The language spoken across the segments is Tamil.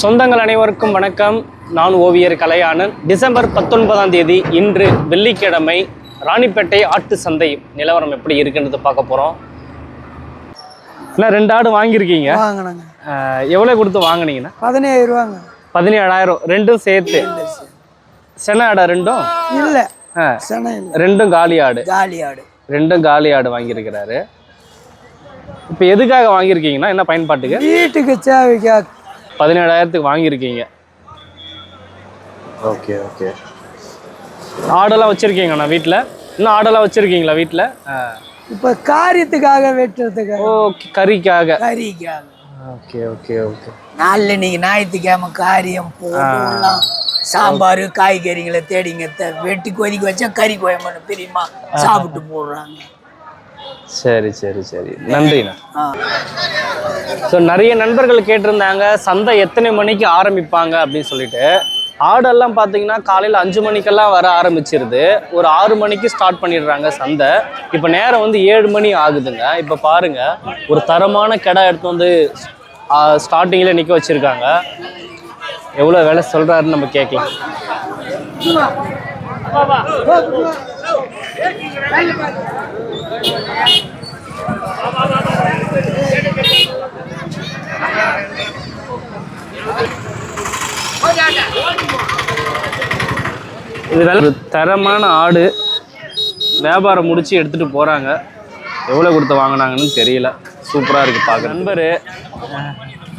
சொந்தங்கள் அனைவருக்கும் வணக்கம். நான் ஓவியர் கலையானன். டிசம்பர் பத்தொன்பதாம் தேதி இன்று வெள்ளிக்கிழமை ராணிப்பேட்டை ஆட்டு சந்தை நிலவரம் எப்படி இருக்குன்றது பார்க்க போகிறோம் என்ன ரெண்டு ஆடு வாங்கியிருக்கீங்க? எவ்வளோ கொடுத்து வாங்குனீங்கண்ணா? பதினேழு ரூபாங்க. பதினேழாயிரம் ரெண்டும் சேர்த்து. சென ஆடா ரெண்டும்? இல்லை. இல்லை. ரெண்டும் காலி ஆடு. காலி ஆடு. ரெண்டும் காலி ஆடு வாங்கியிருக்கிறாரு. இப்போ எதுக்காக வாங்கியிருக்கீங்கன்னா என்ன பயன்பாட்டுக்கு? வீட்டுக்கு தேவைக்கா பதினேழாயிரத்துக்கு வாங்கியிருக்கீங்க. Okay okay. ஆடெல்லாம் வச்சுருக்கீங்கண்ணா வீட்டில் இன்னும் ஆடெல்லாம் வச்சுருக்கீங்களா வீட்டில் இப்போ காரியத்துக்காக வெட்டுறதுக்காக. ஓ கறிக்காக. கறிக்காக. Okay okay okay. நாளில் இன்னைக்கு ஞாயிற்றுக்கிழமை காரியம் சாம்பார் காய்கறிகளை தேடிங்க வெட்டி கொதிக்க வச்சா கறி குழம்புன்னு பிரியமா சாப்பிட்டு போடுறாங்க. சரி சரி சரி. நன்றிண்ணா. ஸோ நிறைய நண்பர்கள் கேட்டிருந்தாங்க சந்தை எத்தனை மணிக்கு ஆரம்பிப்பாங்க அப்படின்னு சொல்லிட்டு. ஆடெல்லாம் பார்த்தீங்கன்னா காலையில் அஞ்சு மணிக்கெல்லாம் வர ஆரம்பிச்சிருது. ஒரு ஆறு மணிக்கு ஸ்டார்ட் பண்ணிடுறாங்க சந்தை. இப்போ நேரம் வந்து ஏழு மணி ஆகுதுங்க. இப்போ பாருங்க ஒரு தரமான கடை எடுத்து வந்து ஸ்டார்டிங்கில் நிற்க வச்சுருக்காங்க. எவ்வளோ வேலை சொல்கிறாருன்னு நம்ம கேட்கலாம். இது விலை தரமான ஆடு. வியாபாரம் முடிச்சு எடுத்துட்டு போறாங்க. எவ்வளோ கொடுத்து வாங்கினாங்கன்னு தெரியல. சூப்பரா இருக்கு பார்க்க நண்பரு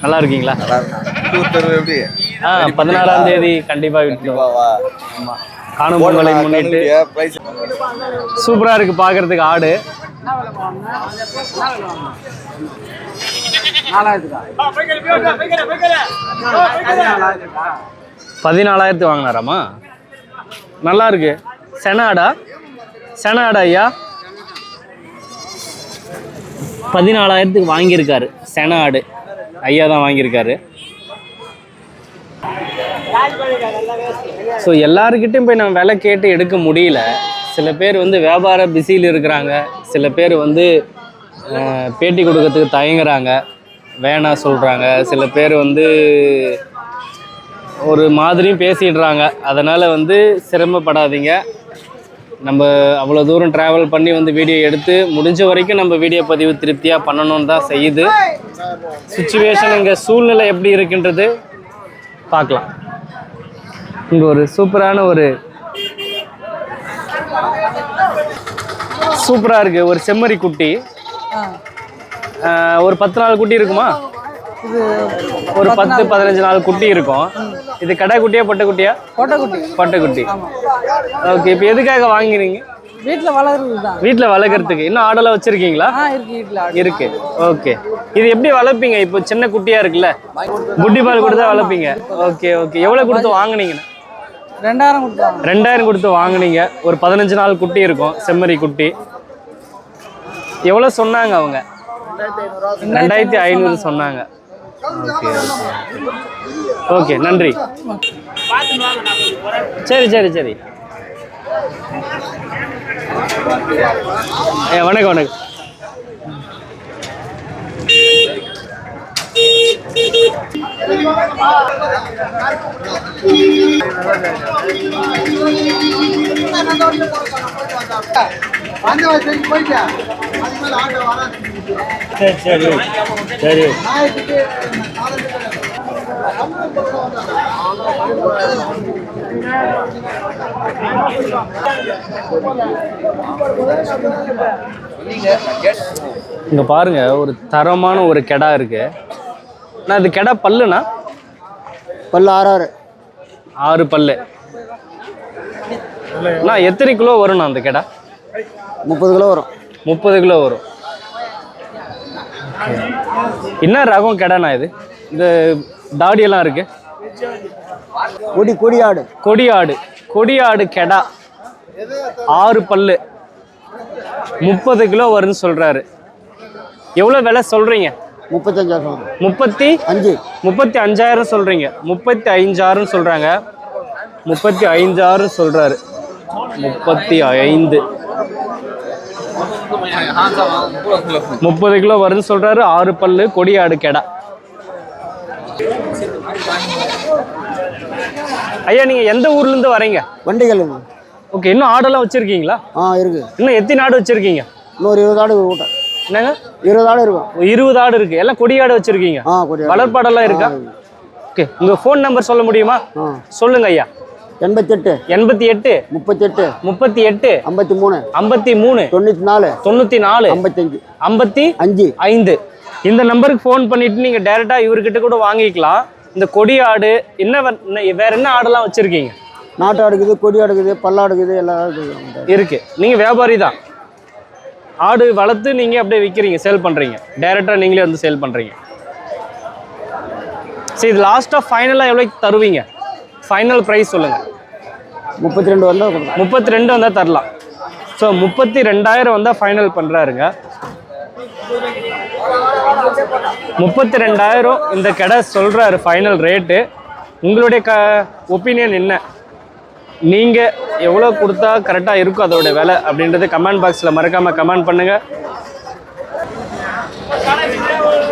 நல்லா இருக்கீங்களா? எப்படி? ஆ பதினாறாம் தேதி கண்டிப்பா விட்டுருவோம் ஆமா. காணும் பொங்கலை முன்னிட்டு. சூப்பரா இருக்கு பார்க்கிறதுக்கு ஆடு. பதினாலாயிரத்து வாங்கினாராமா? நல்லா இருக்கு. சென ஆடா? சென ஆடா ஐயா? பதினாலாயிரத்துக்கு வாங்கியிருக்காரு. சென ஆடு. ஐயா தான் வாங்கியிருக்காரு. ஸோ எல்லாருக்கிட்டையும் போய் நம்ம விலை கேட்டு எடுக்க முடியல. சில பேர் வந்து வியாபார பிஸியில் இருக்கிறாங்க. சில பேர் வந்து பேட்டி கொடுக்கறதுக்கு தயங்குறாங்க. வேணாம் சொல்கிறாங்க சில பேர் வந்து ஒரு மாதிரியும் பேசிடுறாங்க. அதனால் வந்து சிரமப்படாதீங்க. நம்ம அவ்வளோ தூரம் ட்ராவல் பண்ணி வந்து வீடியோ எடுத்து முடிஞ்ச வரைக்கும் நம்ம வீடியோ பதிவு திருப்தியாக பண்ணணும்னு தான் செய்யுது. சுச்சுவேஷன் இங்கே சூழ்நிலை எப்படி இருக்குன்றது பார்க்கலாம். இங்கே ஒரு சூப்பரான ஒரு சூப்பராக இருக்குது ஒரு செம்மறி குட்டி. ஒரு பத்து நாள் குட்டி இருக்குமா? ஒரு பத்து பதினஞ்சு நாள் குட்டி இருக்கும். இது கடை குட்டியா பொட்டை குட்டியா? கொட்டைக்குட்டி பொட்டை குட்டி. ஓகே இப்போ எதுக்காக வாங்கினீங்க வீட்டில் தான். வீட்டில் வளர்க்குறதுக்கு. இன்னும் ஆடெல்லாம் வச்சிருக்கீங்களா? இருக்கு ஓகே. இது எப்படி வளர்ப்பீங்க? இப்போ சின்ன குட்டியா இருக்குல்ல. குட்டி பால் கொடுத்தா வளர்ப்பீங்க. Okay okay. எவ்வளோ கொடுத்து வாங்குனீங்கண்ணா? ரெண்டாயிரம் கொடுத்தாங்க ரெண்டாயிரம் கொடுத்து வாங்கினீங்க. ஒரு பதினஞ்சு நாள் குட்டி இருக்கும் செம்மறி குட்டி. எவ்வளோ சொன்னாங்க அவங்க? ரெண்டாயிரத்தி ஐநூறு சொன்னாங்க. ஓகே ஓகே ஓகே நன்றி. சரி சரி சரி. வணக்கம் வணக்கம். சரி சரி சரி. இங்க பாருங்க ஒரு தரமான ஒரு கெடா இருக்கு. நான் இது கெடா பல்லுனா பல்லு ஆறாறு. ஆறு பல்லு. நான் எத்தனை கிலோ வரும்ண்ணா அந்த கெடா? முப்பது கிலோ வரும். முப்பது கிலோ வரும். என்ன ரகம் கெடாண்ணா இது? இந்த தாடியெல்லாம் இருக்கு. கொடி கொடி ஆடு கொடி ஆடு கொடி. ஆடு கெடா ஆறு பல்லு. முப்பது கிலோ வரும்னு சொல்றாரு. எவ்வளோ விலை சொல்றீங்க? முப்பத்தஞ்சாயிரம் முப்பத்தி அஞ்சு. முப்பத்தி அஞ்சாயிரம் சொல்றீங்க. முப்பத்தி ஐந்தாயிரம் சொல்றாங்க. முப்பத்தி ஐந்தாயிரம் சொல்றாரு. முப்பத்தி ஐந்து. முப்பது கிலோ வருதுன்னு சொல்றாரு. ஆறு பல்லு கொடியாடு கெடா. ஐயா நீங்கள் எந்த ஊர்லேருந்து வரீங்க? வண்டிகள் ஓகே இன்னும் ஆடெல்லாம் வச்சுருக்கீங்களா? ஆ இருக்கு. இன்னும் எத்தனை ஆடு வச்சுருக்கீங்க? இன்னொரு இருபது ஆடு கூட்டம் என்னங்க? இருபது ஆடு இருக்கும். இருபது ஆடு இருக்கு. எல்லாம் கொடி ஆடு வச்சிருக்கீங்க. வளர்ப்பாடெல்லாம் இருக்கா? ஓகே உங்க ஃபோன் நம்பர் சொல்ல முடியுமா? சொல்லுங்க ஐயா. எண்பத்தெட்டு. எண்பத்தி எட்டு முப்பத்தெட்டு. முப்பத்தி எட்டு ஐம்பத்தி மூணு ஐம்பத்தி மூணு தொண்ணூற்றி நாலு தொண்ணூத்தி நாலு ஐம்பத்தஞ்சு. ஐம்பத்தி அஞ்சு. ஐந்து. இந்த நம்பருக்கு ஃபோன் பண்ணிட்டு நீங்க டைரக்டா இவர்கிட்ட கூட வாங்கிக்கலாம். இந்த கொடி ஆடு என்ன வேற என்ன ஆடெல்லாம் வச்சிருக்கீங்க? நாட்டு ஆடு இருக்குது கொடி ஆடு இருக்குது பல்லாடு இருக்குது எல்லா இருக்குது. இருக்கு. நீங்க வியாபாரி தான். ஆடு வளர்த்து நீங்க அப்படியே விற்கிறீங்க சேல் பண்றீங்க. டைரக்டா நீங்களே வந்து சேல் பண்றீங்க. சரி இது லாஸ்ட்டாக ஃபைனலாக எவ்வளோக்கு தருவீங்க? ஃபைனல் ப்ரைஸ் சொல்லுங்க. முப்பத்தி ரெண்டு வந்தால் முப்பத்தி ரெண்டு வந்தால் தரலாம். ஸோ முப்பத்தி ரெண்டாயிரம் வந்தால் ஃபைனல் பண்ணுறாருங்க முப்பத்தி ரெண்டாயிரம் இந்த கடை சொல்கிறாரு ஃபைனல் ரேட்டு உங்களுடைய க ஒப்பீனியன் என்ன? நீங்கள் எவ்வளோ கொடுத்தா கரெக்டாக இருக்கும் அதோட விலை அப்படின்றது கமெண்ட் பாக்ஸில் மறக்காமல் கமெண்ட் பண்ணுங்கள்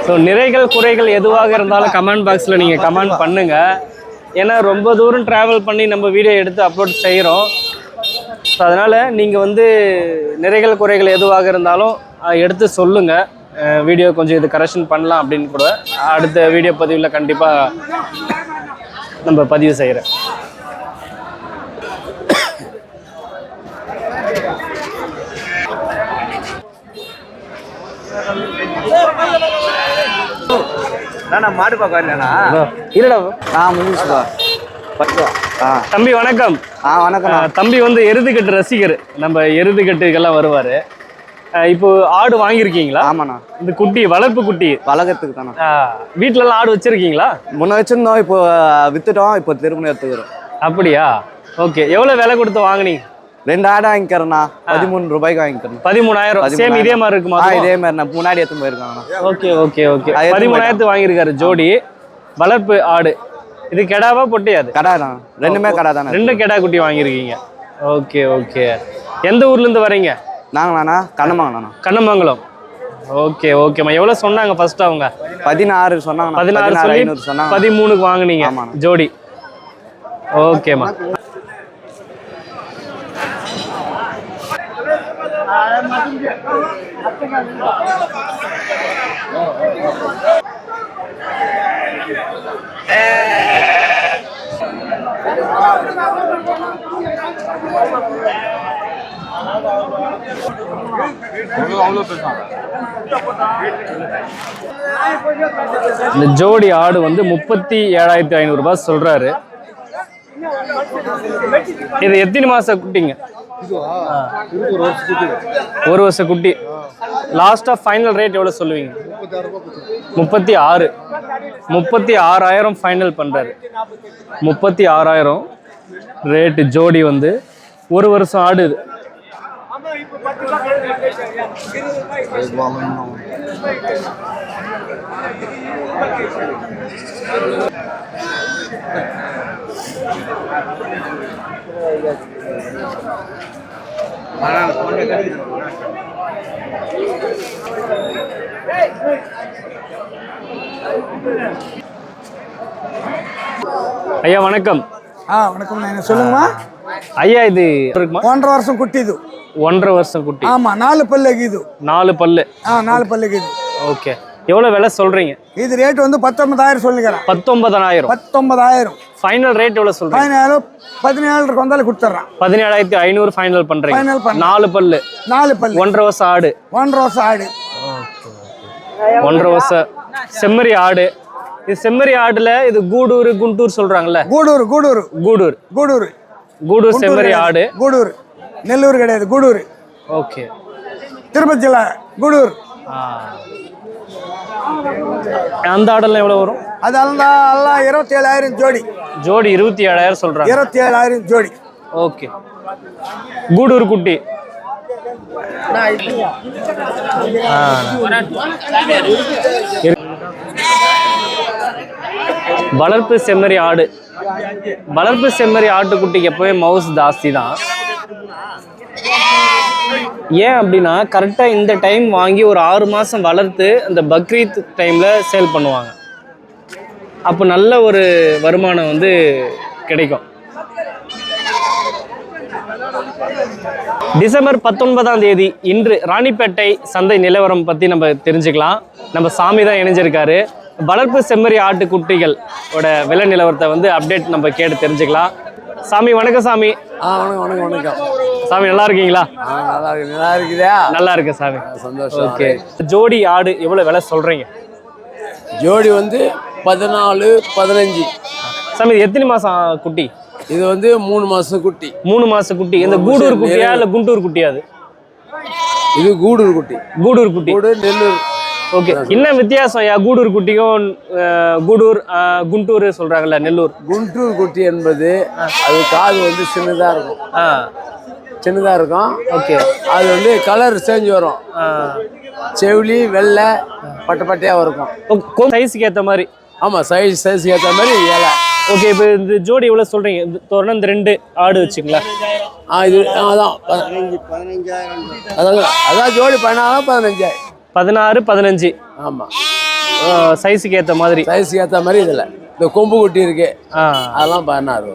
ஸோ நிறைகள் குறைகள் எதுவாக இருந்தாலும் கமெண்ட் பாக்ஸில் நீங்கள் கமெண்ட் பண்ணுங்கள் ஏன்னா ரொம்ப தூரம் ட்ராவல் பண்ணி நம்ம வீடியோ எடுத்து அப்லோட் செய்கிறோம் ஸோ அதனால் நீங்கள் வந்து நிறைகள் குறைகள் எதுவாக இருந்தாலும் எடுத்து சொல்லுங்கள் வீடியோ கொஞ்சம் இது கரெக்ஷன் பண்ணலாம் அப்படின்னு கூட. அடுத்த வீடியோ பதிவில் கண்டிப்பாக நம்ம பதிவு செய்கிறேன் நான் மாடு பார்க்க வரலண்ணா இல்லடா ஆ. முடிஞ்சுப்பா தம்பி வணக்கம். ஆ வணக்கம் தம்பி வந்து எருதுகட்டு ரசிகர். நம்ம எருதுகட்டுக்கெல்லாம் வருவார். இப்போ ஆடு வாங்கியிருக்கீங்களா? ஆமாண்ணா. இந்த குட்டி வளர்ப்பு குட்டி. வளர்க்கறதுக்கு தானே அஹ், வீட்லலாம் ஆடு வச்சிருக்கீங்களா? முன்ன வச்சிருந்தோம் இப்போ வித்துட்டோம் இப்போ திரும்ப எடுத்துக்கிறோம். அப்படியா? ஓகே. எவ்வளோ விலை கொடுத்து வாங்குனீங்க? ரெண்டு ஆடு வாங்கிக்கிறேண்ணா. பதிமூணு ரூபாய்க்கு வாங்கிக்கிறேன் பதிமூணாயிரம். சேம். இதே மாதிரி இருக்குமா? இதே மாதிரி. நான் முன்னாடி எடுத்து போயிருக்காங்கண்ணா ஓகே ஓகே ஓகே. பதிமூணாயிரத்து வாங்கியிருக்காரு ஜோடி. வளர்ப்பு ஆடு. இது கெடாவா பொட்டையாது கடை தான் ரெண்டுமே கடை தானே. ரெண்டு கெடா குட்டி வாங்கியிருக்கீங்க. Okay okay. எந்த ஊர்ல இருந்து வரீங்க? நாங்களாண்ணா கண்ணமாங்கண்ணா கண்ணமங்கலம் ஓகே ஓகேம்மா. எவ்வளோ சொன்னாங்க ஃபர்ஸ்ட் அவங்க? பதினாறு சொன்னாங்க பதினாறு சொல்லி பதிமூணுக்கு வாங்குனீங்க. ஜோடி. ஓகேம்மா. இந்த ஜோடி ஆடு வந்து முப்பத்தி ஏழாயிரத்தி ஐநூறுரூபா சொல்றாரு. இது எத்தனை மாச குட்டிங்க? ஒரு வருஷ குட்டி. லாஸ்டா ஃபைனல் ரேட் எவ்வளவு சொல்லுவீங்க? முப்பத்தி ஆறு. முப்பத்தி ஆறாயிரம் ஃபைனல் பண்றாரு. முப்பத்தி ஆறாயிரம் ரேட்டு ஜோடி வந்து ஒரு வருஷம் ஆடு இது ஐயா வணக்கம். ஆ வணக்கம் சொல்லுங்கம்மா? ஐயா இது ஒன்றரை வருஷம் குட்டி இது. ஒன்றரை வருஷம் குட்டி. ஆமா நாலு பல்லுக்கு இது. நாலு பல்லு. ஆ நாலு பல்லுக்கு இது. ஓகே. எவ்வளோ விலை சொல்றீங்க? இது ரேட் வந்து பத்தொன்பதாயிரம் சொல்லிக்கிறேன் பத்தொன்பதனாயிரம் பத்தொன்பதாயிரம். ஃபைனல் ரேட் எவ்வளோ சொல்றீங்க? பதினேழு பதினேழு வந்தாலும் கொடுத்துட்றான். பதினேழாயிரத்தி ஐநூறு ஃபைனல் பண்றீங்க. ஃபைனல் பண்ண நாலு பல்லு. நாலு பல்லு. ஒன்றரை வருஷம் ஆடு. ஒன்றரை வருஷம் ஆடு. ஒன்றரை வருஷம். செம்மறி ஆடு. இது செம்மறி ஆடுல இது கூடூர் குண்டூர் சொல்றாங்கல்ல? கூடூர் கூடூர். கூடூர். கூடூர். கூடூர் செம்மறி ஆடு. கூடூர். நெல்லூர் கிடையாது. கூடூர். ஓகே. திருப்பதி ஜில்லா. கூடூர். அந்த ஆடெல்லாம் எவ்வளோ வரும்? அது எல்லாம் இருபத்தி ஏழாயிரம் ஜோடி. ஜோடி இருபத்தி ஏழாயிரம் சொல்றாங்க. இருபத்தி ஏழாயிரம் ஜோடி. ஓகே. கூடூர் குட்டி. வளர்ப்பு செம்மறி ஆடு. வளர்ப்பு செம்மறி ஆட்டுக்குட்டிக்கு எப்பவுமே மவுஸ் ஜாஸ்தி தான். ஏன் அப்படின்னா கரெக்டாக இந்த டைம் வாங்கி ஒரு ஆறு மாதம் வளர்த்து அந்த பக்ரீத் டைமில் சேல் பண்ணுவாங்க. அப்போ நல்ல ஒரு வருமானம் வந்து கிடைக்கும். டிசம்பர் பத்தொன்பதாம் தேதி இன்று ராணிப்பேட்டை சந்தை நிலவரம் பற்றி நம்ம தெரிஞ்சுக்கலாம். நம்ம சாமி தான் இணைஞ்சிருக்காரு. வளர்ப்பு செம்மறி ஆட்டு குட்டிகளோட விலை நிலவரத்தை வந்து அப்டேட் நம்ம கேட்டு தெரிஞ்சுக்கலாம். சாமி வணக்கம் சாமி. ஆ வணக்கம் வணக்கம் வணக்கம். சாமி நல்லா இருக்கீங்களா? ஆ நல்லா இருக்கு. நல்லா இருக்குதா? நல்லா இருக்கு சாமி. சந்தோஷம். ஓகே. ஜோடி ஆடு எவ்வளோ விலை சொல்கிறீங்க ஜோடி வந்து பதினாலு பதினஞ்சு. சாமி இது எத்தனை மாதம் குட்டி? இது வந்து மூணு மாசம் குட்டி. மூணு மாச குட்டி. இந்த கூடூர் குட்டியா இல்ல குண்டூர் குட்டியா அது? இது கூடூர் குட்டி. கூடூர் குட்டி. கூடு நெல்லூர். ஓகே. என்ன வித்தியாசம்? யா கூடூர் குட்டிக்கும் அஹ், கூடூர் குண்டூர் சொல்றாங்கல்ல நெல்லூர். குண்டூர் குட்டி என்பது அது காது வந்து சின்னதா இருக்கும். ஆ. சின்னதா இருக்கும். ஓகே. அது வந்து கலர் சேஞ்ச் வரும். செவிலி வெள்ளை பட்டை பட்டையா இருக்கும். சைஸுக்கு ஏத்த மாதிரி. ஆமா சைஸ் சைஸ்க்கு ஏற்ற மாதிரி இலை. ஓகே இப்போ இந்த ஜோடி எவ்வளவு சொல்றீங்க? இந்த தோரணம் இந்த ரெண்டு ஆடு வச்சுங்களா ஆ இது அதான். ப- அதான் அதான் ஜோடி பதினாலும் பதினஞ்சாயிரம். பதினாறு பதினஞ்சு. ஆமா. சைஸுக்கு ஏத்த மாதிரி. சைஸ்க்கு ஏற்ற மாதிரி இதில். இந்த கொம்பு குட்டி இருக்கு. அதெல்லாம் பதினாறு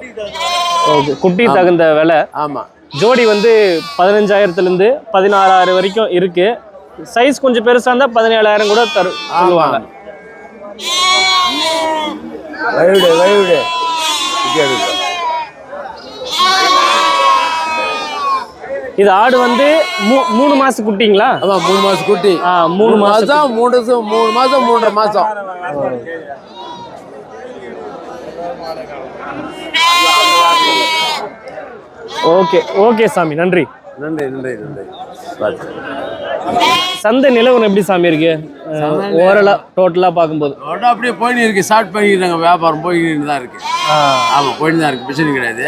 ஓகே குட்டி தகுந்த விலை. ஆமா. ஜோடி வந்து பதினஞ்சாயிரத்துலேருந்து பதினாறாயிரம் வரைக்கும் இருக்கு. சைஸ் கொஞ்சம் பெருசாக இருந்தால் பதினேழாயிரம் கூட தரு சொல்லுவாங்க. வயவிடு வயவிடு இங்கே இருக்கு இது ஆடு வந்து மூ மூணு மாச குட்டிங்களா? ஆமா மூணு மாசம் குட்டி. ஆ மூணு மாசம் மாசம் மூணு மூணு மாசம் மூன்றரை மாசம். ஓகே ஓகே சாமி நன்றி. நன்றி நன்றி நன்றி. சந்தை நிலவரம் எப்படி சாமி இருக்கு? ஓரலா டோட்டலா பார்க்கும்போது. அப்படியே போயின்னு இருக்கு. ஸ்டார்ட் பண்ணிக்கிறாங்க வியாபாரம் போயின்னு தான் இருக்கு. ஆமா போயின்னு தான் இருக்கு. பிரச்சனை கிடையாது.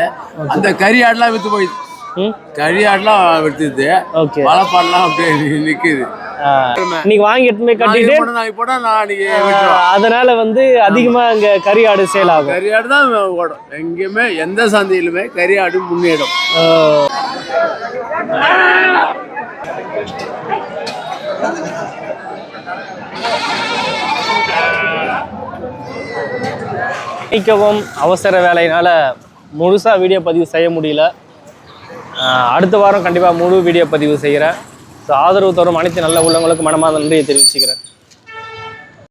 அந்த கறி ஆடுலாம் வித்து போயிடுது ம். கறி ஆடுலாம் வித்துது. ஓகே. வளப்பாடுலாம் அப்படியே நி- நிக்குது. இன்னைக்கு வாங்கி எடுத்துன்னு போய் கட்டிட்டு அதனால வந்து அதிகமா இங்க கறி ஆடு சேல் ஆகும். கறி ஆடு தான் ஓடும். எங்கேயுமே எந்த சந்தையிலுமே கறி ஆடு முன்னேறும். ஆ. நீக்கவும் அவசர வேலையினால முழுசா வீடியோ பதிவு செய்ய முடியல. அடுத்த வாரம் கண்டிப்பாக முழு வீடியோ பதிவு செய்கிறேன். ஸோ ஆதரவு தரும் அனைத்து நல்ல உள்ளவங்களுக்கு மனமாக நன்றியை தெரிவிச்சுக்கிறேன்.